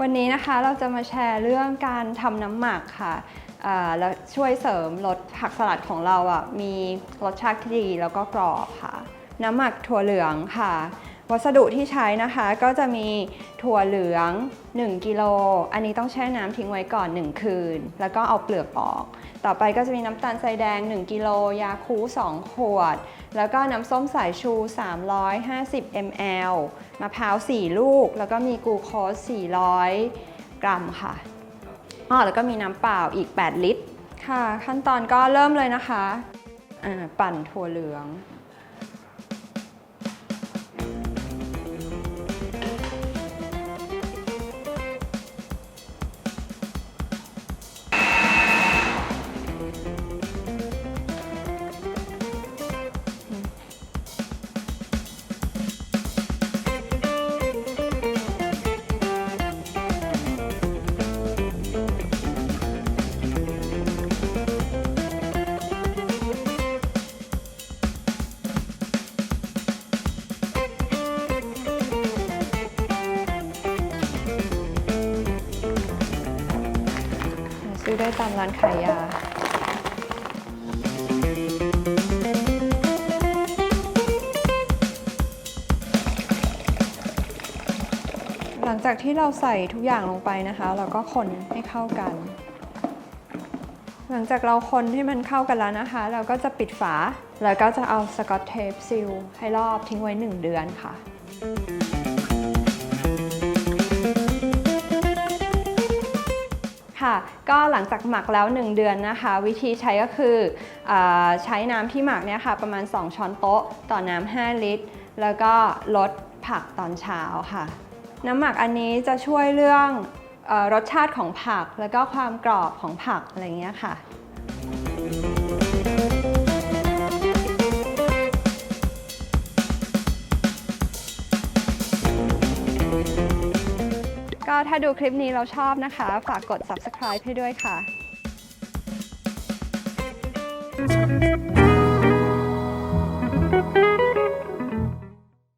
วันนี้นะคะเราจะมาแชร์เรื่องการทำน้ำหมักค่ะแล้วช่วยเสริมรสผักสลัดของเราอะมีรสชาติที่ดีแล้วก็กรอบค่ะ น้ำหมักถั่วเหลืองค่ะ วัสดุที่ใช้นะคะก็จะมีถั่วเหลือง 1 กิโล อันนี้ต้องแช่น้ำทิ้งไว้ก่อน 1 คืน แล้วก็เอาเปลือกออก ต่อไปก็จะมีน้ำตาลทรายแดง 1 กิโล ยาคู2 ขวด แล้วก็น้ำส้มสายชู 350 ml มะพร้าว 4 ลูก แล้วก็มีกูโคส 400 กรัมค่ะอ๋อแล้วก็มีน้ำเปล่าอีก 8 ลิตร ค่ะ ขั้นตอนก็เริ่มเลยนะคะ ปั่นถั่วเหลือง ซื้อได้ตามร้านขายยา หลังจากที่เราใส่ทุกอย่างลงไปนะคะ เราก็คนให้เข้ากัน หลังจากเราคนให้มันเข้ากันแล้วนะคะ เราก็จะปิดฝา แล้วก็จะเอาสกอตเทปซิลให้รอบทิ้งไว้ 1 เดือนค่ะ ก็หลังจากหมักแล้ว 1 เดือนนะคะ วิธีใช้ก็คืออใช้น้ำที่หมักเนี่ยค่ะประมาณ 2 ช้อนโต๊ะ ต่อน้ำ5ลิตร แล้วก็ลดผักตอนเช้าค่ะ น้ำหมักอันนี้จะช่วยเรื่องอรสชาติของผัก แล้วก็ความกรอบของผักอะไรเงี้ยค่ะ ก็ถ้าดูคลิปนี้เราชอบนะคะ ฝากกด subscribe ให้ด้วยค่ะ Thank